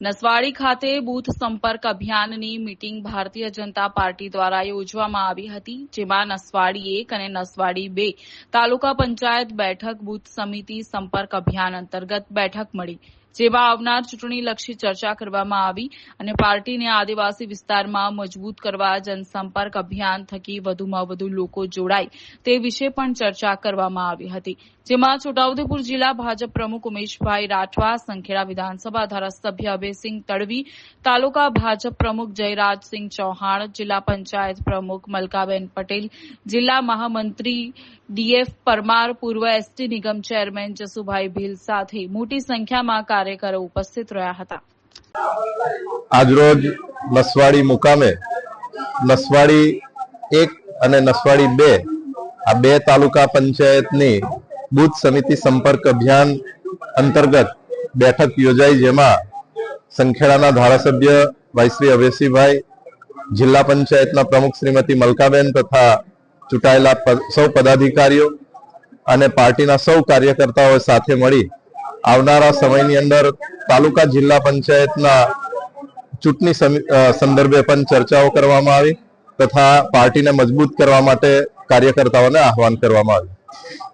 નસવાડી ખાતે બૂથ સંપર્ક અભિયાનની મીટિંગ ભારતીય જનતા પાર્ટી દ્વારા યોજવામાં આવી હતી, જેમાં નસવાડી એક અને નસવાડી બે તાલુકા પંચાયત બેઠક બૂથ સમિતિ સંપર્ક અભિયાન અંતર્ગત બેઠક મળી. જેમાં આવનાર ચૂંટણીલક્ષી ચર્ચા કરવામાં આવી અને પાર્ટીને આદિવાસી વિસ્તારમાં મજબૂત કરવા જનસંપર્ક અભિયાન થકી વધુમાં વધુ લોકો જોડાય તે વિશે પણ ચર્ચા કરવામાં આવી હતી. જેમાં છોટાઉદેપુર જિલ્લા ભાજપ પ્રમુખ ઉમેશભાઈ રાઠવા, સંખેડા વિધાનસભા ધારાસભ્ય અભયસિંહ તડવી, તાલુકા ભાજપ પ્રમુખ જયરાજસિંહ ચૌહાણ, જિલ્લા પંચાયત પ્રમુખ મલકાબેન પટેલ, જિલ્લા મહામંત્રી ડીએફ પરમાર, પૂર્વ એસટી નિગમ ચેરમેન જસુભાઈ ભીલ સાથે મોટી સંખ્યામાં કાર્યકરો ઉપસ્થિત રહ્યા હતા. આજરોજ નસવાડી મુકામે નસવાડી એક અને નસવાડી બે આ બે તાલુકા પંચાયતની બુથ સમિતિ સંપર્ક અભિયાન અંતર્ગત બેઠક યોજાઈ જેમાં સંખેડાના ધારાસભ્ય ભાઈશ્રી અભયસિંહભાઈ જિલ્લા પંચાયતના પ્રમુખ શ્રીમતી મલકાબેન તથા ચૂંટાયેલા સૌ પદાધિકારીઓ અને પાર્ટીના સૌ કાર્યકર્તાઓ સાથે મળી આવનારા સમયની અંદર તાલુકા જિલ્લા પંચાયતના ચૂંટણી સંદર્ભે પણ ચર્ચાઓ કરવામાં આવી તથા પાર્ટીને મજબૂત કરવા માટે કાર્યકર્તાઓને આહવાન કરવામાં આવ્યું.